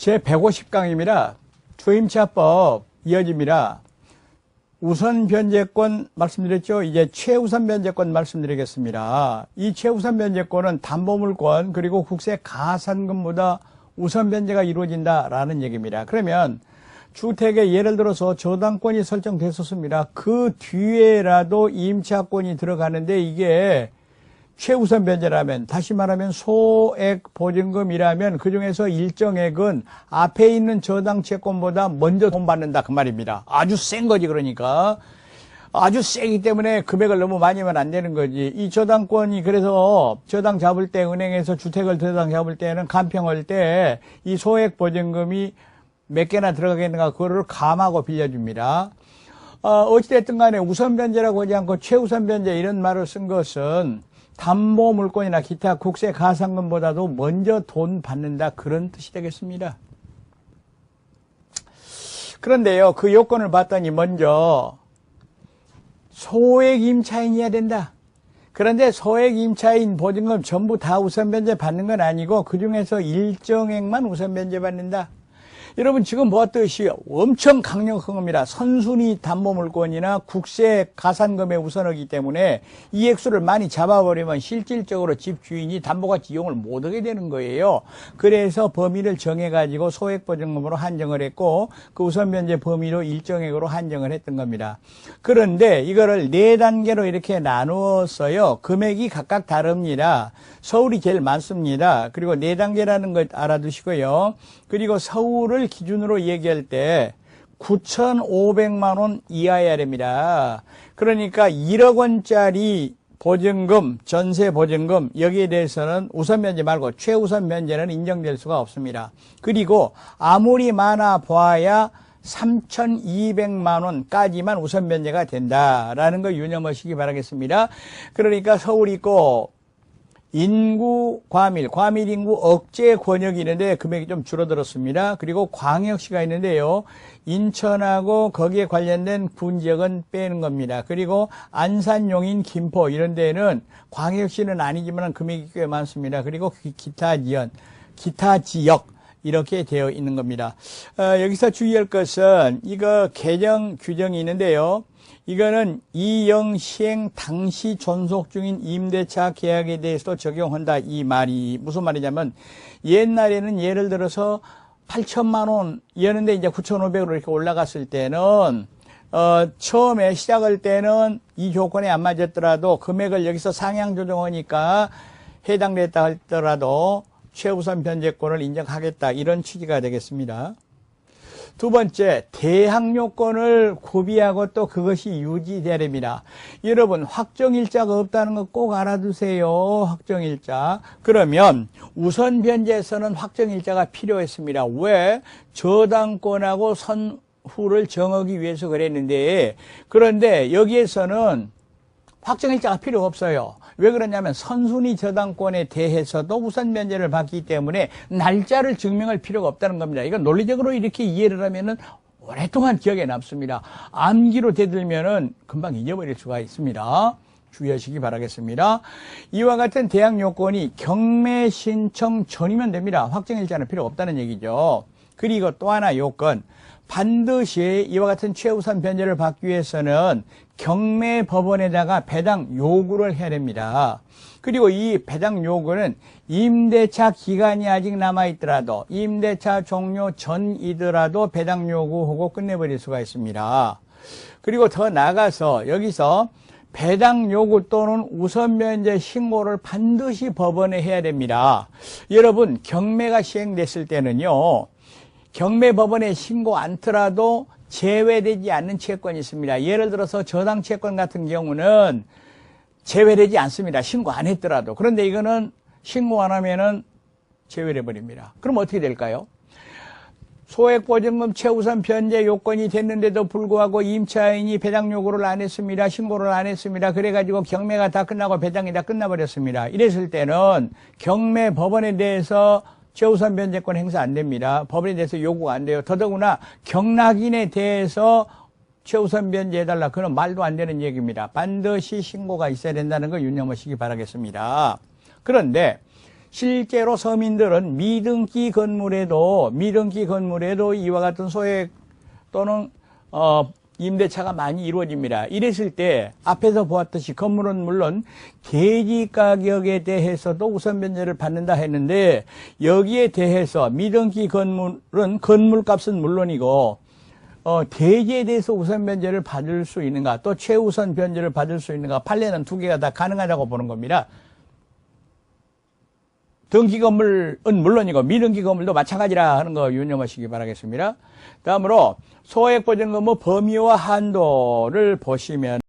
제 150강입니다. 주임차법 이어집니다. 우선 변제권 말씀드렸죠. 이제 최우선 변제권 말씀드리겠습니다. 이 최우선 변제권은 담보물권 그리고 국세 가산금보다 우선 변제가 이루어진다라는 얘기입니다. 그러면 주택에 예를 들어서 저당권이 설정됐었습니다. 그 뒤에라도 임차권이 들어가는데 이게 최우선 변제라면 다시 말하면 소액 보증금이라면 그중에서 일정액은 앞에 있는 저당 채권보다 먼저 돈 받는다 그 말입니다. 아주 센 거지 그러니까. 아주 세기 때문에 금액을 너무 많이 하면 안 되는 거지. 이 저당권이 그래서 저당 잡을 때 은행에서 주택을 저당 잡을 때는 간평할 때 이 소액 보증금이 몇 개나 들어가겠는가 그거를 감하고 빌려줍니다. 어, 어찌됐든 간에 우선 변제라고 하지 않고 최우선 변제 이런 말을 쓴 것은 담보 물건이나 기타 국세 가상금보다도 먼저 돈 받는다 그런 뜻이 되겠습니다. 그런데요, 그 요건을 봤더니 먼저 소액 임차인이어야 된다. 그런데 소액 임차인 보증금 전부 다 우선 변제 받는 건 아니고 그 중에서 일정액만 우선 변제 받는다. 여러분 지금 보았듯이 엄청 겁니다. 선순위 담보물건이나 국세 가산금에 우선하기 때문에 이 액수를 많이 잡아버리면 실질적으로 집 주인이 담보가치 이용을 못하게 되는 거예요. 그래서 범위를 정해가지고 소액보증금으로 한정을 했고 그 우선 변제 범위로 일정액으로 한정을 했던 겁니다. 그런데 이거를 네 단계로 이렇게 나누었어요. 금액이 각각 다릅니다. 서울이 제일 많습니다. 그리고 네 단계라는 걸 알아두시고요. 그리고 서울을 기준으로 얘기할 때 9,500만 원 이하여야 됩니다. 그러니까 1억 원짜리 보증금, 전세 보증금 여기에 대해서는 우선 면제 말고 최우선 면제는 인정될 수가 없습니다. 그리고 아무리 많아 보아야 3,200만 원까지만 우선 면제가 된다라는 거 유념하시기 바라겠습니다. 그러니까 서울 있고 인구 과밀, 과밀 인구 억제 권역이 있는데 금액이 좀 줄어들었습니다. 그리고 광역시가 있는데요. 인천하고 거기에 관련된 군 지역은 빼는 겁니다. 그리고 안산, 용인, 김포 이런 데는 광역시는 아니지만 금액이 꽤 많습니다. 그리고 기타 지연, 기타 지역 이렇게 되어 있는 겁니다. 어, 여기서 주의할 것은 이거 개정 규정이 있는데요. 이거는 이영 시행 당시 존속 중인 임대차 계약에 대해서도 적용한다 이 말이 무슨 말이냐면 옛날에는 예를 들어서 8천만 원이었는데 이제 9,500으로 이렇게 올라갔을 때는 어, 처음에 시작할 때는 이 조건에 안 맞았더라도 금액을 여기서 상향 조정하니까 해당됐다 할더라도 최우선 변제권을 인정하겠다 이런 취지가 되겠습니다. 두 번째, 대항 요건을 구비하고 또 그것이 유지되렵니다. 여러분, 확정일자가 없다는 거 꼭 알아두세요. 확정일자. 그러면 우선 변제에서는 확정일자가 필요했습니다. 왜? 저당권하고 선후를 정하기 위해서 그랬는데, 그런데 여기에서는 확정일자가 필요 없어요. 왜 그러냐면 선순위 저당권에 대해서도 우선 면제를 받기 때문에 날짜를 증명할 필요가 없다는 겁니다. 이건 논리적으로 이렇게 이해를 하면은 오랫동안 기억에 남습니다. 암기로 되들면은 금방 잊어버릴 수가 있습니다. 주의하시기 바라겠습니다. 이와 같은 대학 요건이 경매 신청 전이면 됩니다. 확정일자는 필요 없다는 얘기죠. 그리고 또 하나 요건 반드시 이와 같은 최우선 변제를 받기 위해서는 경매 법원에다가 배당 요구를 해야 됩니다. 그리고 이 배당 요구는 임대차 기간이 아직 남아 있더라도 임대차 종료 전이더라도 배당 요구하고 끝내버릴 수가 있습니다. 그리고 더 나가서 여기서 배당 요구 또는 우선 면제 신고를 반드시 법원에 해야 됩니다. 여러분 경매가 시행됐을 때는요. 경매 법원에 신고 않더라도 제외되지 않는 채권이 있습니다. 예를 들어서 저당 채권 같은 경우는 제외되지 않습니다. 신고 안 했더라도. 그런데 이거는 신고 안 하면은 제외돼 버립니다. 그럼 어떻게 될까요? 소액보증금 최우선 변제 요건이 됐는데도 불구하고 임차인이 배당 요구를 안 했습니다. 신고를 안 했습니다. 그래가지고 경매가 다 끝나고 배당이 다 끝나버렸습니다. 이랬을 때는 경매 법원에 대해서 최우선 변제권 행사 안 됩니다. 법원에 대해서 요구가 안 돼요. 더더구나 경락인에 대해서 최우선 변제해달라. 그건 말도 안 되는 얘기입니다. 반드시 신고가 있어야 된다는 걸 유념하시기 바라겠습니다. 그런데 실제로 서민들은 미등기 건물에도 미등기 건물에도 이와 같은 소액 또는 어, 임대차가 많이 이루어집니다. 이랬을 때 앞에서 보았듯이 건물은 물론 대지 가격에 대해서도 우선 변제를 받는다 했는데 여기에 대해서 미등기 건물은 건물값은 물론이고 어, 대지에 대해서 우선 변제를 받을 수 있는가 또 최우선 변제를 받을 수 있는가 판례는 두 개가 다 가능하다고 보는 겁니다. 등기 건물은 물론이고 미등기 건물도 마찬가지라 하는 거 유념하시기 바라겠습니다. 다음으로 소액 보증금의 범위와 한도를 보시면